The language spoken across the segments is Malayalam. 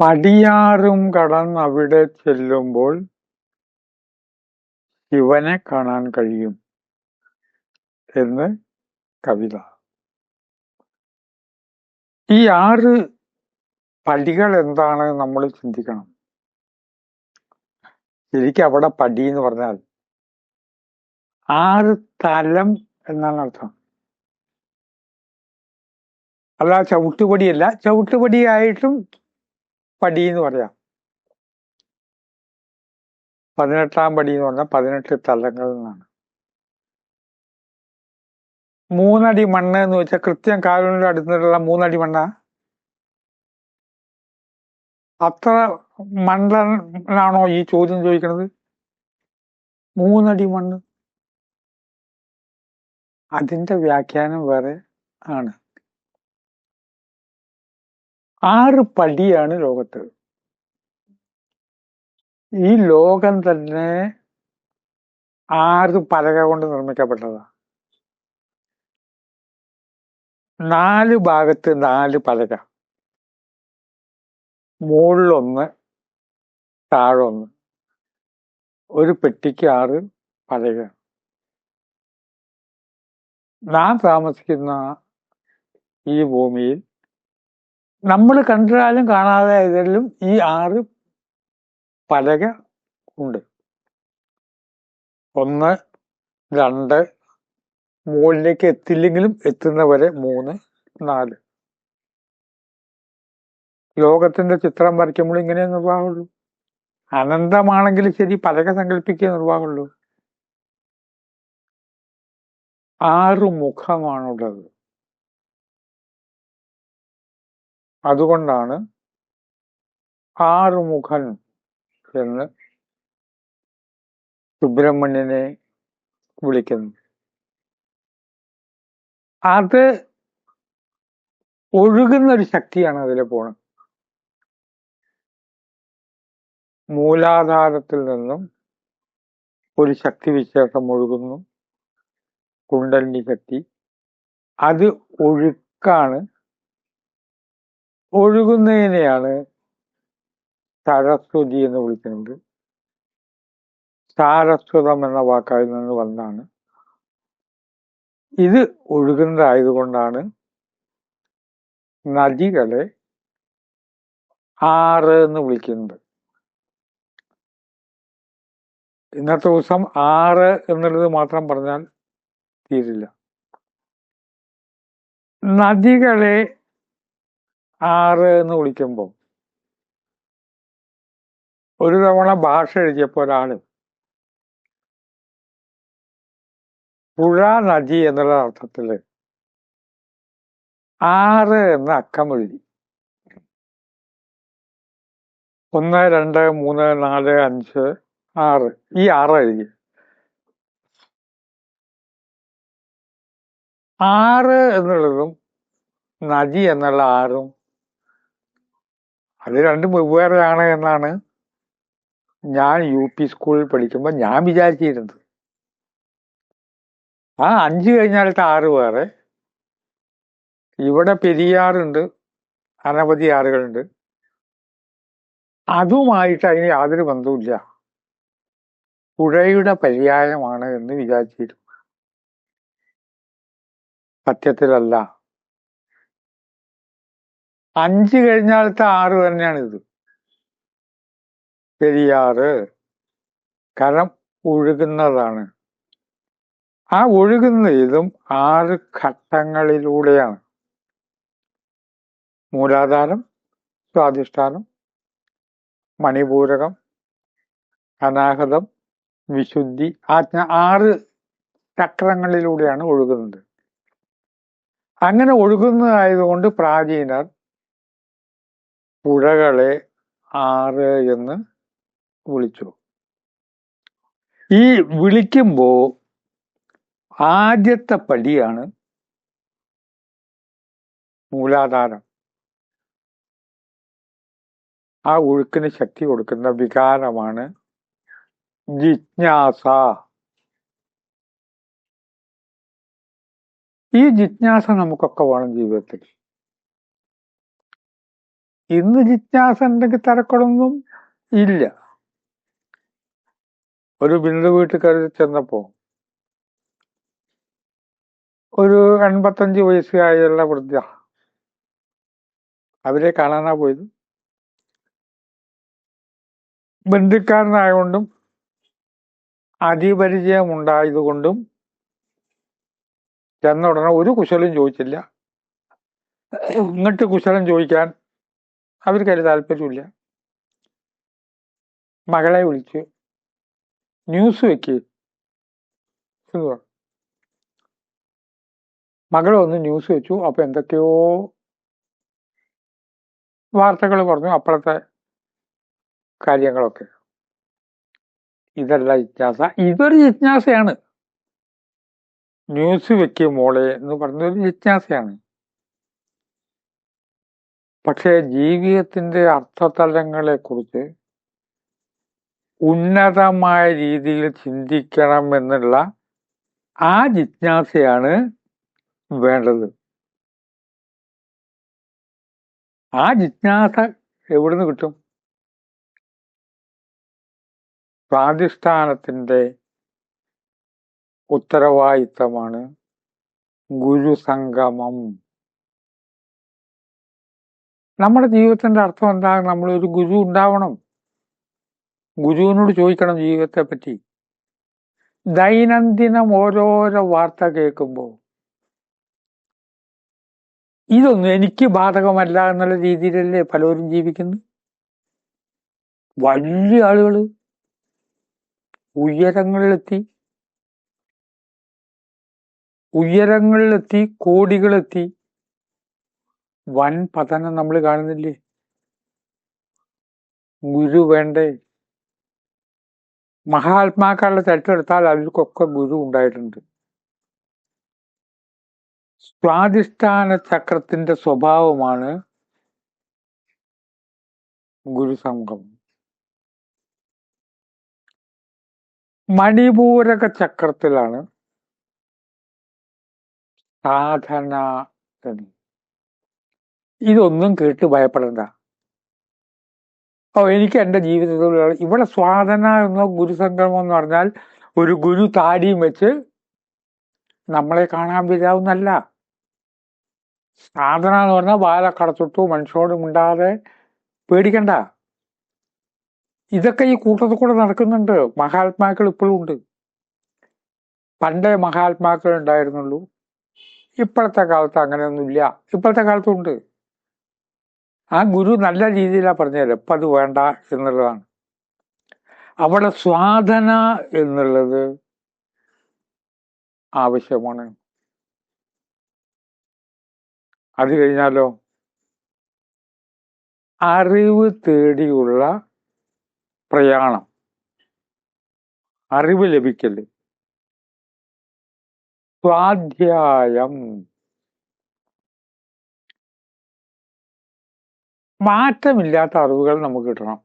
പടിയാറും കടന്ന് അവിടെ ചെല്ലുമ്പോൾ ശിവനെ കാണാൻ കഴിയും എന്ന് കവിത. ഈ ആറ് പടികൾ എന്താണ് നമ്മൾ ചിന്തിക്കണം? ശരിക്കും അവിടെ പടി എന്ന് പറഞ്ഞാൽ ആറ് തലം എന്നാണ് അർത്ഥം. അല്ല ചവിട്ടുപടിയല്ല. ചവിട്ടുപടിയായിട്ടും പടി എന്ന് പറയാം പതിനെട്ടാം പടി എന്ന് പറഞ്ഞാൽ പതിനെട്ട് തലങ്ങളിൽ നിന്നാണ്. മൂന്നടി മണ്ണ് എന്ന് വെച്ചാൽ കൃത്യം കാലുകളുടെ അടുത്തുള്ള മൂന്നടി മണ്ണ? അത്ര മണ്ണാണോ ഈ ചോദ്യം ചോദിക്കുന്നത് മൂന്നടി മണ്ണ്. അതിന്റെ വ്യാഖ്യാനം വേറെ ആണ്. ആറ് പടിയാണ് ലോകത്ത്. ഈ ലോകം തന്നെ ആറ് പലക കൊണ്ട് നിർമ്മിക്കപ്പെട്ടതാണ് നാല് ഭാഗത്ത് നാല് പലക. മുകളിലൊന്ന് താഴൊന്ന്. ഒരു പെട്ടിക്ക് ആറ് പലക. നാം താമസിക്കുന്ന ഈ ഭൂമിയിൽ നമ്മൾ കണ്ടാലും കാണാതെ ഇതിലും ഈ ആറ് പലക ഉണ്ട്. ഒന്ന് രണ്ട് മുകളിലേക്ക് എത്തില്ലെങ്കിലും എത്തുന്നവരെ മൂന്ന് നാല്. ലോകത്തിന്റെ ചിത്രം വരയ്ക്കുമ്പോൾ ഇങ്ങനെ നിർവാഹമുള്ളൂ. അനന്തമാണെങ്കിൽ ശരി പലക സങ്കല്പിക്കുക നിർവാഹമുള്ളൂ. ആറ് മുഖമാണുള്ളത്. അതുകൊണ്ടാണ് ആറുമുഖൻ എന്ന് സുബ്രഹ്മണ്യനെ വിളിക്കുന്നത്. അത് ഒഴുകുന്ന ഒരു ശക്തിയാണ് അതിലെ പോണത് മൂലാധാരത്തിൽ നിന്നും ഒരു ശക്തി വിശേഷം ഒഴുകുന്നു. കുണ്ടലിനി ശക്തി. അത് ഒഴുക്കാണ് ഒഴുകുന്നതിനെയാണ് സരസ്വതി എന്ന് വിളിക്കുന്നത്. സാരസ്വതം എന്ന വാക്കാൽ നിന്ന് വന്നാണ് ഇത് ഒഴുകുന്നതായതുകൊണ്ടാണ് നദികളെ ആറ് എന്ന് വിളിക്കുന്നത്. ഇന്നത്തെ ദിവസം ആറ് എന്നുള്ളത് മാത്രം പറഞ്ഞാൽ തീരില്ല. നദികളെ ആറ് എന്ന് വിളിക്കുമ്പോൾ ഒരു തവണ ഭാഷ എഴുതിയപ്പോൾ ഒരാൾ പുഴ നദി എന്നുള്ള അർത്ഥത്തിൽ ആറ് എന്ന അക്കം എഴുതി ഒന്ന് രണ്ട് മൂന്ന് നാല് അഞ്ച് ആറ്. ഈ ആറ് എഴുതി. ആറ് എന്നുള്ളതും നദി എന്നുള്ള ആറും അത് രണ്ടും വെവ്വേറെയാണ് എന്നാണ് ഞാൻ യു പി സ്കൂളിൽ പഠിക്കുമ്പോൾ ഞാൻ വിചാരിച്ചിരുന്നത്. ആ അഞ്ച് കഴിഞ്ഞാലത്തെ ആറ് വേറെ. ഇവിടെ പെരിയാറുണ്ട് അനവധി ആറുകളുണ്ട്. അതുമായിട്ട് അതിന് യാതൊരു ബന്ധവുമില്ല. പുഴയുടെ പര്യായമാണ് എന്ന് വിചാരിച്ചിരുന്നു. സത്യത്തിലല്ല. അഞ്ച് കഴിഞ്ഞാലത്തെ ആറ് തന്നെയാണ് ഇത്. പെരിയാറ് കരം ഒഴുകുന്നതാണ്. ആ ഒഴുകുന്ന ഇതും ആറ് ഘട്ടങ്ങളിലൂടെയാണ്. മൂലാധാരം സ്വാധിഷ്ഠാനം മണിപൂരകം അനാഹതം വിശുദ്ധി ആജ്ഞ ആറ് ചക്രങ്ങളിലൂടെയാണ് ഒഴുകുന്നത്. അങ്ങനെ ഒഴുകുന്നതായതുകൊണ്ട് പ്രാചീനർ പുഴകളെ ആറ് എന്ന് വിളിച്ചു. ഈ വിളിക്കുമ്പോ ആദ്യത്തെ പടിയാണ് മൂലാധാരം. ആ ഒഴുക്കിന് ശക്തി കൊടുക്കുന്ന വികാരമാണ് ജിജ്ഞാസ. ഈ ജിജ്ഞാസ നമുക്കൊക്കെ വേണം ജീവിതത്തിൽ ഇന്ന് ജിജ്ഞാസ ഉണ്ടെങ്കിൽ തരക്കുടൊന്നും ഇല്ല. ഒരു ബിന്ദു വീട്ടിൽ കയറി ചെന്നപ്പോ ഒരു എൺപത്തഞ്ച് വയസ്സുകായുള്ള വൃദ്ധ അവരെ കാണാനാ പോയത്. ബന്ധുക്കാരനായതുകൊണ്ടും അതിപരിചയം ഉണ്ടായതുകൊണ്ടും ചെന്ന ഉടനെ ഒരു കുശലും ചോദിച്ചില്ല. ഇങ്ങോട്ട് കുശലം ചോദിക്കാൻ അവർക്ക് അതിൽ താല്പര്യമില്ല. മകളെ വിളിച്ച് ന്യൂസ് വെക്ക്. എന്ന് പറഞ്ഞു ഒന്ന് ന്യൂസ് വെച്ചു. അപ്പൊ എന്തൊക്കെയോ വാർത്തകൾ പറഞ്ഞു. അപ്പുറത്തെ കാര്യങ്ങളൊക്കെ. ഇതല്ല ജിജ്ഞാസ. ഇതൊരു ജിജ്ഞാസയാണ്. ന്യൂസ് വെക്കിയ മോളെ എന്ന് പറഞ്ഞൊരു ജിജ്ഞാസയാണ്. പക്ഷേ ജീവിതത്തിന്റെ അർത്ഥതലങ്ങളെ കുറിച്ച് ഉന്നതമായ രീതിയിൽ ചിന്തിക്കണം എന്നുള്ള ആ ജിജ്ഞാസയാണ് വേണ്ടത്. ആ ജിജ്ഞാസ എവിടുന്ന് കിട്ടും? പ്രാതിഷ്ഠാനത്തിന്റെ ഉത്തരവാദിത്തമാണ് ഗുരുസംഗമം. നമ്മുടെ ജീവിതത്തിന്റെ അർത്ഥം എന്താ നമ്മളൊരു ഗുരു ഉണ്ടാവണം. ഗുരുവിനോട് ചോദിക്കണം ജീവിതത്തെ പറ്റി ദൈനംദിനം ഓരോരോ വാർത്ത കേൾക്കുമ്പോൾ ഇതൊന്നും എനിക്ക് ബാധകമല്ല എന്നുള്ള രീതിയിലല്ലേ പലരും ജീവിക്കുന്നു? വലിയ ആളുകൾ ഉയരങ്ങളിലെത്തി ഉയരങ്ങളിലെത്തി കോടികളെത്തി വൻ പതനം നമ്മൾ കാണുന്നില്ലേ? ഗുരു വേണ്ടേ? മഹാത്മാക്കളുടെ ചരിത്രമെടുത്താൽ അവർക്കൊക്കെ ഗുരു ഉണ്ടായിട്ടുണ്ട്. സ്വാധിഷ്ഠാന ചക്രത്തിന്റെ സ്വഭാവമാണ് ഗുരുസംഘം. മണിപൂരക ചക്രത്തിലാണ് സാധന എന്ന് ഇതൊന്നും കേട്ട് ഭയപ്പെടണ്ട. ഓ എനിക്ക് എന്റെ ജീവിതത്തിൽ ഇവിടെ സ്വാധന എന്നോ ഗുരുസംഗമം എന്ന് പറഞ്ഞാൽ ഒരു ഗുരു താടിയും വെച്ച് നമ്മളെ കാണാൻ വരാവുന്നല്ല സാധന എന്ന് പറഞ്ഞാൽ ബാലക്കടത്തൊട്ടു മനുഷ്യരോടും ഉണ്ടാതെ പേടിക്കണ്ട. ഇതൊക്കെ ഈ കൂട്ടത്തിൽ കൂടെ നടക്കുന്നുണ്ട്. മഹാത്മാക്കൾ ഇപ്പോഴും ഉണ്ട്. പണ്ടേ മഹാത്മാക്കൾ ഉണ്ടായിരുന്നുള്ളൂ. ഇപ്പോഴത്തെ കാലത്ത് അങ്ങനെയൊന്നുമില്ല. ഇപ്പോഴത്തെ കാലത്തുണ്ട് ആ ഗുരു നല്ല രീതിയിലാണ് പറഞ്ഞത്. ഇപ്പം അത് വേണ്ട എന്നുള്ളതാണ്. അവിടെ സ്വാധന എന്നുള്ളത് ആവശ്യമാണ്. അത് കഴിഞ്ഞാലോ? അറിവ് തേടിയുള്ള പ്രയാണം. അറിവ് ലഭിക്കൽ. സ്വാധ്യായം മാറ്റമില്ലാത്ത അറിവുകൾ നമുക്ക് കിട്ടണം.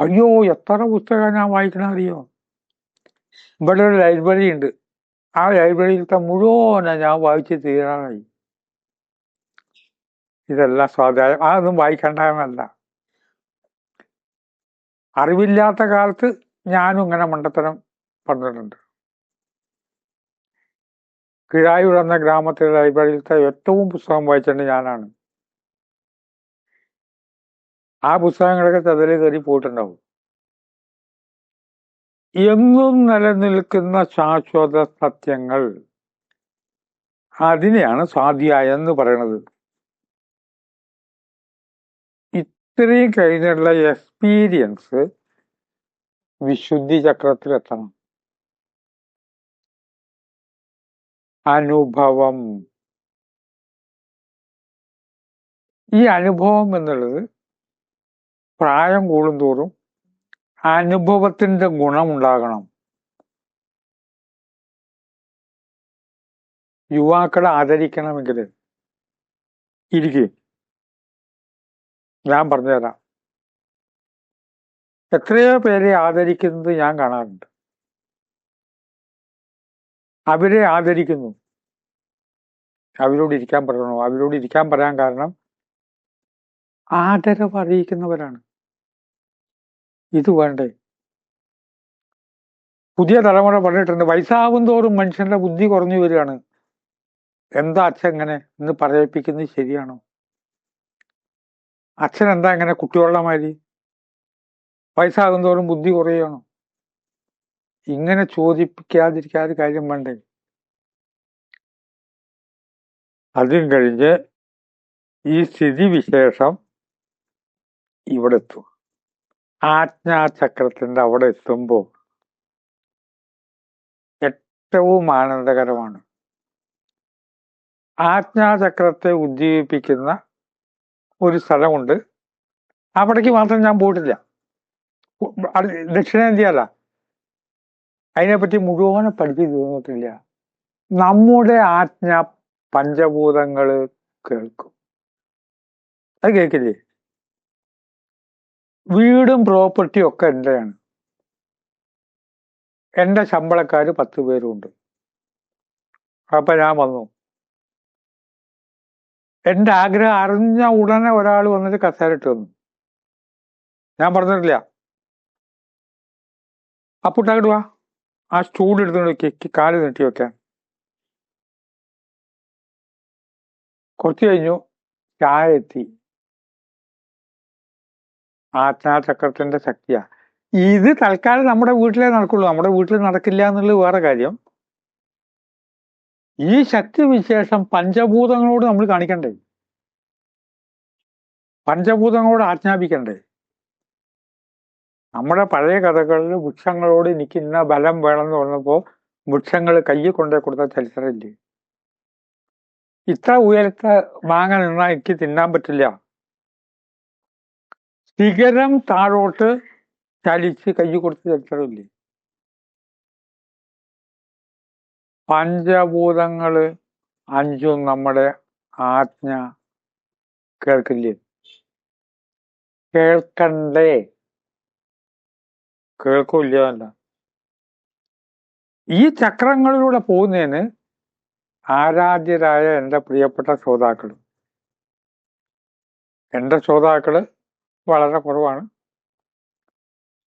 അയ്യോ എത്ര പുസ്തകം ഞാൻ വായിക്കണം അറിയോ ഇവിടെ ഒരു ലൈബ്രറി ഉണ്ട്. ആ ലൈബ്രറിയിലത്തെ മുഴുവന ഞാൻ വായിച്ച് തീരാറായി. ഇതെല്ലാം സ്വാധ്യായം. അതൊന്നും വായിക്കേണ്ടതെന്നല്ല അറിവില്ലാത്ത കാലത്ത് ഞാനും ഇങ്ങനെ മണ്ടത്തരം പറഞ്ഞിട്ടുണ്ട്. കിഴായൂർ എന്ന ഗ്രാമത്തിലെ ലൈബ്രറിയിലത്തെ ഏറ്റവും പുസ്തകം വായിച്ചിട്ടുണ്ട് ഞാനാണ്. ആ പുസ്തകങ്ങളൊക്കെ ചതൽ കയറി പോയിട്ടുണ്ടാവും. എന്നും നിലനിൽക്കുന്ന ശാശ്വത സത്യങ്ങൾ അതിനെയാണ് സ്വാധ്യായ എന്ന് പറയുന്നത് ഇത്രയും കഴിഞ്ഞുള്ള എക്സ്പീരിയൻസ് വിശുദ്ധി ചക്രത്തിലെത്തണം. അനുഭവം. ഈ അനുഭവം എന്നുള്ളത് പ്രായം കൂടുന്തോറും അനുഭവത്തിന്റെ ഗുണമുണ്ടാകണം. യുവാക്കളെ ആദരിക്കണമെങ്കിൽ ഇരിക്കെ. ഞാൻ പറഞ്ഞുതരാം. എത്രയോ പേരെ ആദരിക്കുന്നത് ഞാൻ കാണാറുണ്ട്. അവരെ ആദരിക്കുന്നു. അവരോട് ഇരിക്കാൻ പറയണോ? അവരോട് ഇരിക്കാൻ പറയാൻ കാരണം ആദരവ് അറിയിക്കുന്നവരാണ്. ഇത് വേണ്ടേ? പുതിയ തലമുറ പറഞ്ഞിട്ടുണ്ട് വയസ്സാവും തോറും മനുഷ്യന്റെ ബുദ്ധി കുറഞ്ഞു വരികയാണ്. എന്താ അച്ഛൻ ഇങ്ങനെ എന്ന് പറയിപ്പിക്കുന്നത് ശരിയാണോ? അച്ഛൻ എന്താ ഇങ്ങനെ കുട്ടികളുടെ മാതിരി? വയസ്സാകും തോറും ബുദ്ധി കുറയുകയാണോ? ഇങ്ങനെ ചോദിപ്പിക്കാതിരിക്കാതെ കാര്യം വേണ്ടേ? അതും കഴിഞ്ഞ് ഈ സ്ഥിതിവിശേഷം ഇവിടെ എത്തും ആജ്ഞാചക്രത്തിന്റെ അവിടെ എത്തുമ്പോൾ ഏറ്റവും ആനന്ദകരമാണ്. ആജ്ഞാചക്രത്തെ ഉദ്ദീപിക്കുന്ന ഒരു സ്ഥലമുണ്ട്. അവിടേക്ക് മാത്രം ഞാൻ പോയിട്ടില്ല. ദക്ഷിണേന്ത്യ ദക്ഷിണേന്ത്യയല്ല. അതിനെപ്പറ്റി മുഴുവനെ പഠിച്ചു തോന്നിട്ടില്ല. നമ്മുടെ ആജ്ഞ പഞ്ചഭൂതങ്ങൾ കേൾക്കും. അത് കേൾക്കില്ലേ? വീടും പ്രോപ്പർട്ടിയും ഒക്കെ എന്റെയാണ് എന്റെ ശമ്പളക്കാർ പത്ത് പേരുണ്ട്. അപ്പം ഞാൻ വന്നു. എന്റെ ആഗ്രഹം അറിഞ്ഞ ഉടനെ ഒരാൾ വന്നിട്ട് കസേരട്ട് വന്നു. ഞാൻ പറഞ്ഞിട്ടില്ല. അപ്പുട്ടാക്കിട്ട് ആ സ്റ്റൂൾ കെക്കി കാൽ നീട്ടി വെക്കാൻ. കുറച്ച് കഴിഞ്ഞു. ചായ എത്തി. ആജ്ഞാചക്രത്തിന്റെ ശക്തിയാ. ഇത് തൽക്കാലം നമ്മുടെ വീട്ടിലേ നടക്കുള്ളൂ. നമ്മുടെ വീട്ടിൽ നടക്കില്ല എന്നുള്ളത് വേറെ കാര്യം. ഈ ശക്തി വിശേഷം പഞ്ചഭൂതങ്ങളോട് നമ്മൾ കാണിക്കണ്ടേ? പഞ്ചഭൂതങ്ങളോട് ആജ്ഞാപിക്കണ്ടേ? നമ്മുടെ പഴയ കഥകളിൽ വൃക്ഷങ്ങളോട് എനിക്ക് ഇന്ന ബലം വേണമെന്ന് പറഞ്ഞപ്പോൾ വൃക്ഷങ്ങൾ കയ്യിൽ കൊണ്ടേ കൊടുത്ത ചരിത്രമില്ലേ? ഇത്ര ഉയരത്തെ മാങ്ങ നിന്നാൽ എനിക്ക് തിന്നാൻ പറ്റില്ല. ശിഖരം താഴോട്ട് ചലിച്ച് കൈ കൊടുത്ത ചരിത്രമില്ലേ? പഞ്ചഭൂതങ്ങൾ അഞ്ചും നമ്മുടെ ആജ്ഞ കേൾക്കില്ലേ? കേൾക്കണ്ടേ? കേൾക്കൂല്ല അല്ല ഈ ചക്രങ്ങളിലൂടെ പോകുന്നതിന് ആരാധ്യരായ എന്റെ പ്രിയപ്പെട്ട ശ്രോതാക്കൾ എന്റെ ശ്രോതാക്കൾ വളരെ കുറവാണ്.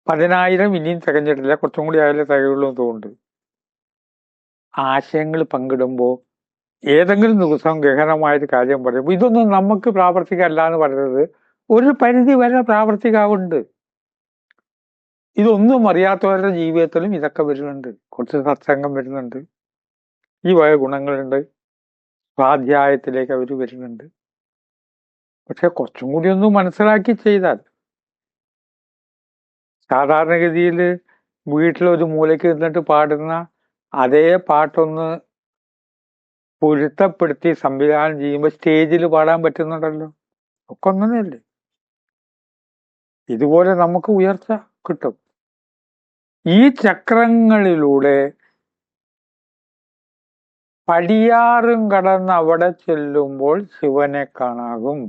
പതിനായിരം ഇനിയും തികഞ്ഞിട്ടില്ല കുറച്ചും കൂടി ആയാലേ തികയുള്ളൂ എന്ന് ആശയങ്ങൾ പങ്കിടുമ്പോൾ ഏതെങ്കിലും ദിവസം ഗഹനമായൊരു കാര്യം പറയുമ്പോൾ ഇതൊന്നും നമുക്ക് പ്രാവർത്തികമല്ല എന്ന് പറയുന്നത് ഒരു പരിധി വരെ പ്രാവർത്തികാവുണ്ട് ഇതൊന്നും അറിയാത്തവരുടെ ജീവിതത്തിലും ഇതൊക്കെ വരുന്നുണ്ട്. കുറച്ച് സത്സംഗം വരുന്നുണ്ട്. ഈ വക ഗുണങ്ങളുണ്ട്. സ്വാധ്യായത്തിലേക്ക് അവർ വരുന്നുണ്ട്. പക്ഷെ കുറച്ചും കൂടി ഒന്ന് മനസ്സിലാക്കി ചെയ്താൽ സാധാരണഗതിയിൽ വീട്ടിലൊരു മൂലയ്ക്ക് നിന്നിട്ട് പാടുന്ന അതേ പാട്ടൊന്ന് പൊരുത്തപ്പെടുത്തി സംവിധാനം ചെയ്യുമ്പോൾ സ്റ്റേജിൽ പാടാൻ പറ്റുന്നുണ്ടല്ലോ. ഒക്കെ ഒന്നല്ലേ ഇതുപോലെ നമുക്ക് ഉയർച്ച. കിട്ടും. ഈ ചക്രങ്ങളിലൂടെ പടിയാറും കടന്ന് അവിടെ ചെല്ലുമ്പോൾ ശിവനെ കാണാകും.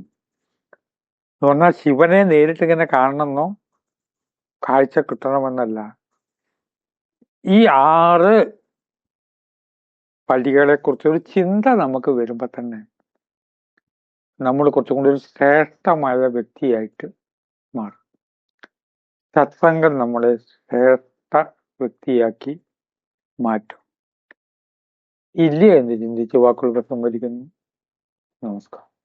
എന്ന് പറഞ്ഞാൽ ശിവനെ നേരിട്ട് ഇങ്ങനെ കാണണമെന്നോ? കാഴ്ച കിട്ടണമെന്നല്ല. ഈ ആറ് പടികളെ കുറിച്ചൊരു ചിന്ത നമുക്ക് വരുമ്പോ തന്നെ നമ്മൾ കുറച്ചും കൂടി ഒരു ശ്രേഷ്ഠമായ വ്യക്തിയായിട്ട് മാറും. സത്സംഗം നമ്മളെ ശ്രേഷ്ഠ വ്യക്തിയാക്കി മാറ്റും. ഇല്ല എന്ന് ചിന്തിച്ച് വാക്കുകൾ സംവദിക്കുന്നു നമസ്കാരം.